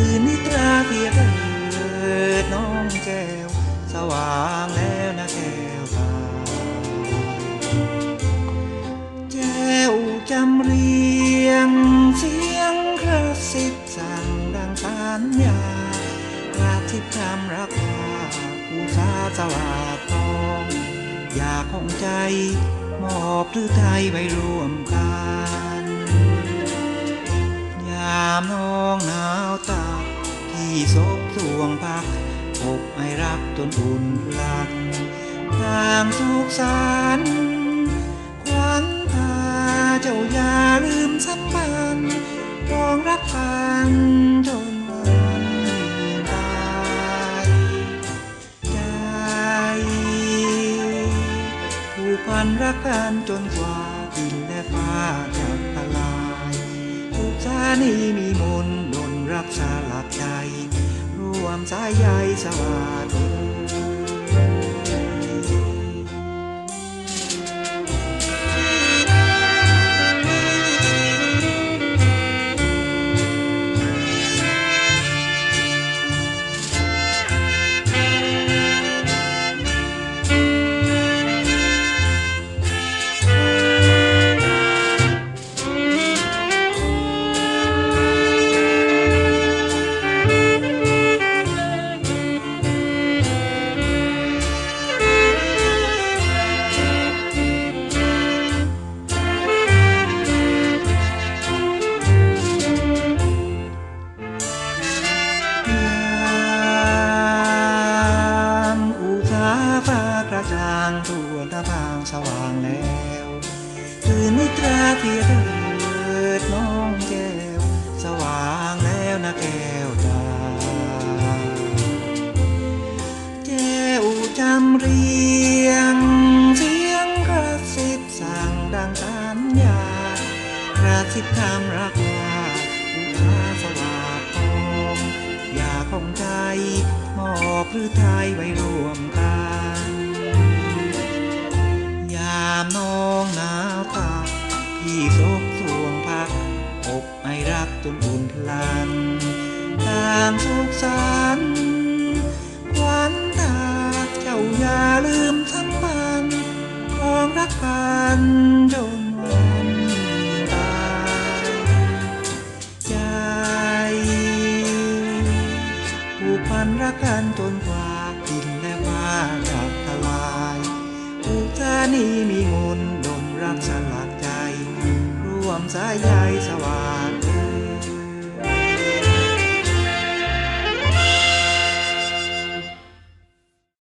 ตื่นนิตราเพียเถิดน้องแก้ว สว่างแล้วนะแก้วตาแก้วจำเรียงเสียงกระซิบสั่งดังสัญญากระทิบคำรักษาผู้สาสวาดทอง อยากของใจ มอบหรือไทยไว้ร่วมกัน พักอกไอรักจนอุ่นพลันทางสุขสันต์ควันตาเจ้าอย่าลืมสัมพันธ์รองรักกันจนวันตายใจผูกพันรักกันจนกว่าดินและฟ้าจะทลายทุกชาติมีมนต์ดนรักษาหลักใจ วมสายใยสวัสดี เรียงเสียงกระซิบสั่งดังสัญญากระซิบคำรักว่าอุทาสวางทองอยากของใจมอบหรือไทยไว้ร่วมกันยามน้องหนาวตาพี่ซบสวงพักอกไอรักจนอุ่นพลันต่างสุขสันต์ ผูกพันรักกันจนกว่าดินและฟ้าจะทลายอุทานีมีมนต์ดนรักสลักใจร่วมสายใยสว่าง